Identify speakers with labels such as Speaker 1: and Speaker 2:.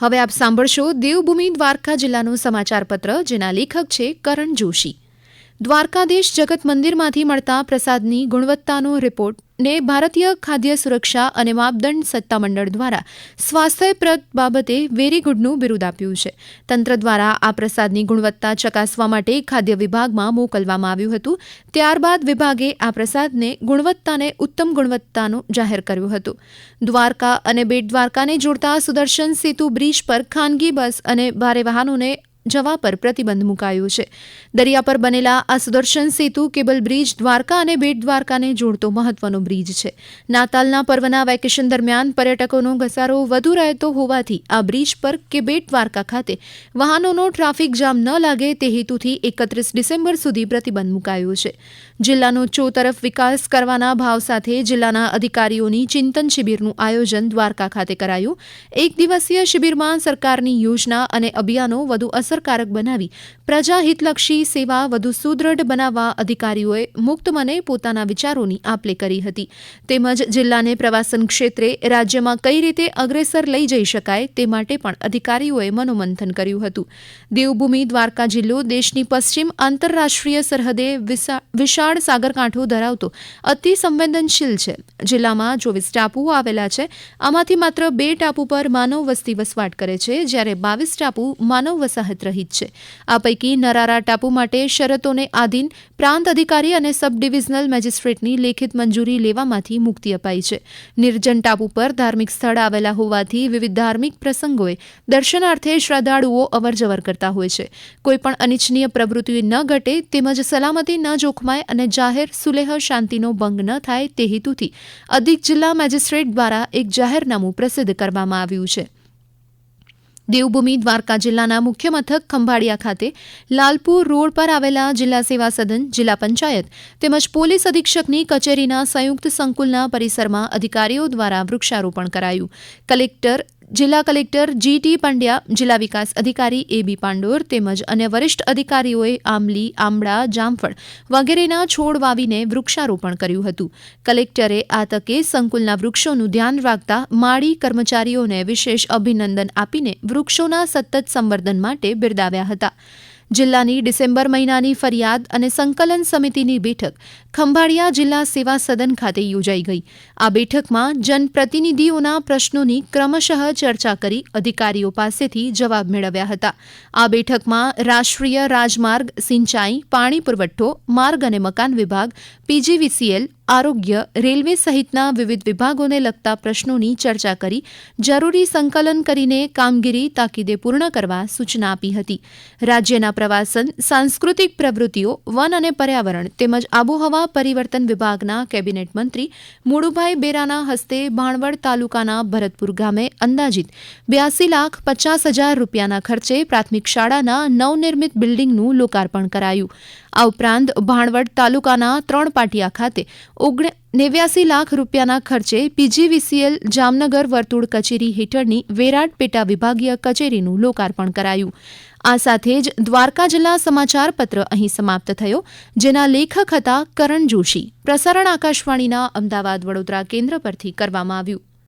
Speaker 1: હવે આપ સાંભળશો દેવભૂમિ દ્વારકા જિલ્લાનું સમાચાર પત્ર જેના લેખક છે કરણ જોશી. દ્વારકાધીશ જગત મંદિરમાંથી મળતા પ્રસાદની ગુણવત્તાનો રિપોર્ટને ભારતીય ખાદ્ય સુરક્ષા અને માપદંડ સત્તામંડળ દ્વારા સ્વાસ્થ્યપ્રદ બાબતે વેરી ગુડનું બિરુદ આપ્યું છે. તંત્ર દ્વારા આ પ્રસાદની ગુણવત્તા ચકાસવા માટે ખાદ્ય વિભાગમાં મોકલવામાં આવ્યું હતું. ત્યારબાદ વિભાગે આ પ્રસાદને ગુણવત્તાને ઉત્તમ ગુણવત્તાનું જાહેર કર્યું હતું. દ્વારકા અને બેટ દ્વારકાને જોડતા સુદર્શન સેતુ બ્રિજ પર ખાનગી બસ અને ભારે વાહનોને જવા પર પ્રતિબંધ મુકાયો છે. દરિયા પર બનેલા આ સુદર્શન સેતુ કેબલ બ્રિજ દ્વારકા અને બેટ દ્વારકાને જોડતો મહત્વનો બ્રિજ છે. નાતાલના પર્વના વેકેશન દરમિયાન પર્યટકોનો ઘસારો વધુ રહેતો હોવાથી આ બ્રિજ પર કે બેટ દ્વારકા ખાતે વાહનોનો ટ્રાફિક જામ ન લાગે તે હેતુથી એકત્રીસ ડિસેમ્બર સુધી પ્રતિબંધ મુકાયો છે. જિલ્લાનો ચોતરફ વિકાસ કરવાના ભાવ સાથે જિલ્લાના અધિકારીઓની ચિંતન શિબિરનું આયોજન દ્વારકા ખાતે કરાયું. એક દિવસીય શિબિરમાં સરકારની યોજના અને અભિયાનો વધુ અસરકારક બનાવી પ્રજાહિતલક્ષી સેવા વધુ સુદૃઢ બનાવવા અધિકારીઓએ મુક્ત મને પોતાના વિચારોની આપલે કરી હતી. તેમજ જિલ્લાને પ્રવાસન ક્ષેત્રે રાજ્યમાં કઈ રીતે અગ્રેસર લઈ જઈ શકાય તે માટે પણ અધિકારીઓએ મનોમંથન કર્યું હતું. દેવભૂમિ, દ્વારકા જિલ્લો, દેશની પશ્ચિમ આંતરરાષ્ટ્રીય સરહદે વિશાળ સાગરકાંઠો ધરાવતો અતિ સંવેદનશીલ છે. જિલ્લામાં ચોવીસ ટાપુઓ આવેલા છે. આમાંથી માત્ર બે ટાપુ પર માનવ વસ્તી વસવાટ કરે છે, જ્યારે બાવીસ ટાપુ માનવ વસાહત રહિત છે. આ પૈકી નરારા ટાપુ માટે શરતોને આધીન પ્રાંત અધિકારી અને સબ ડિવિઝનલ મેજિસ્ટ્રેટની લેખિત મંજૂરી લેવામાંથી મુક્તિ અપાઈ છે. નિર્જન ટાપુ પર ધાર્મિક સ્થળ આવેલા હોવાથી વિવિધ ધાર્મિક પ્રસંગોએ દર્શનાર્થે શ્રદ્ધાળુઓ અવરજવર કરતા હોય છે. કોઈપણ અનિચ્છનીય પ્રવૃત્તિ ન ઘટે તેમજ સલામતી ન જોખમાય અને જાહેર સુલેહ શાંતિનો ભંગ ન થાય તે હેતુથી અધિક જિલ્લા મેજિસ્ટ્રેટ દ્વારા એક જાહેરનામું પ્રસિદ્ધ કરવામાં આવ્યું છે. દેવભૂમિ દ્વારકા જિલ્લાના મુખ્ય મથક ખંભાળિયા ખાતે લાલપુર રોડ પર આવેલા જિલ્લા સેવા સદન, જિલ્લા પંચાયત તેમજ પોલીસ અધિક્ષકની કચેરીના સંયુક્ત સંકુલના પરિસરમાં અધિકારીઓ દ્વારા વૃક્ષારોપણ કરાયું. કલેક્ટર જિલ્લા કલેક્ટર જી ટી પંડ્યા, જિલ્લા વિકાસ અધિકારી એ બી પાંડોર તેમજ અન્ય વરિષ્ઠ અધિકારીઓએ આંબલી, આંબળા, જામફળ વગેરેના છોડ વાવીને વૃક્ષારોપણ કર્યું હતું. કલેક્ટરે આ તકે સંકુલના વૃક્ષોનું ધ્યાન રાખતા માળી કર્મચારીઓને વિશેષ અભિનંદન આપીને વૃક્ષોના સતત સંવર્ધન માટે બિરદાવ્યા હતા. જિલ્લાની ડિસેમ્બર મહિનાની ફરિયાદ અને સંકલન સમિતિની બેઠક ખંભાળિયા જિલ્લા સેવા સદન ખાતે યોજાઈ ગઈ. આ બેઠકમાં જનપ્રતિનિધિઓના પ્રશ્નોની ક્રમશઃ ચર્ચા કરી અધિકારીઓ પાસેથી જવાબ મેળવ્યા હતા. આ બેઠકમાં રાષ્ટ્રીય રાજમાર્ગ, સિંચાઈ, પાણી પુરવઠો, માર્ગ અને મકાન વિભાગ, પીજીવીસીએલ, આરોગ્ય, રેલવે સહિતના વિવિધ વિભાગોને લગતા પ્રશ્નોની ચર્ચા કરી, જરૂરી સંકલન કરીને કામગીરી તાકીદે પૂર્ણ કરવા સૂચના આપી હતી. રાજ્યના પ્રવાસન, સાંસ્કૃતિક પ્રવૃત્તિઓ, વન અને પર્યાવરણ તેમજ આબોહવા પરિવર્તન વિભાગના કેબિનેટ મંત્રી મુળુભાઈ બેરાના હસ્તે ભાણવડ તાલુકાના ભરતપુર ગામે અંદાજિત બ્યાસી લાખ પચાસ હજાર રૂપિયાના ખર્ચે પ્રાથમિક શાળાના નવનિર્મિત બિલ્ડિંગનું લોકાર્પણ કરાયું. આ ઉપરાંત ભાણવડ તાલુકાના ત્રણ પાટિયા ખાતે ઓગણ નેવ્યાસી લાખ રૂપિયાના ખર્ચે પીજીવીસીએલ જામનગર વર્તુળ કચેરી હેઠળની વેરાટ પેટા વિભાગીય કચેરીનું લોકાર્પણ કરાયું. આ સાથે જ દ્વારકા જિલ્લા સમાચાર પત્ર અહીં સમાપ્ત થયો, જેના લેખક હતા કરણ જોશી. પ્રસારણ આકાશવાણીના અમદાવાદ વડોદરા કેન્દ્ર પરથી કરવામાં આવ્યું.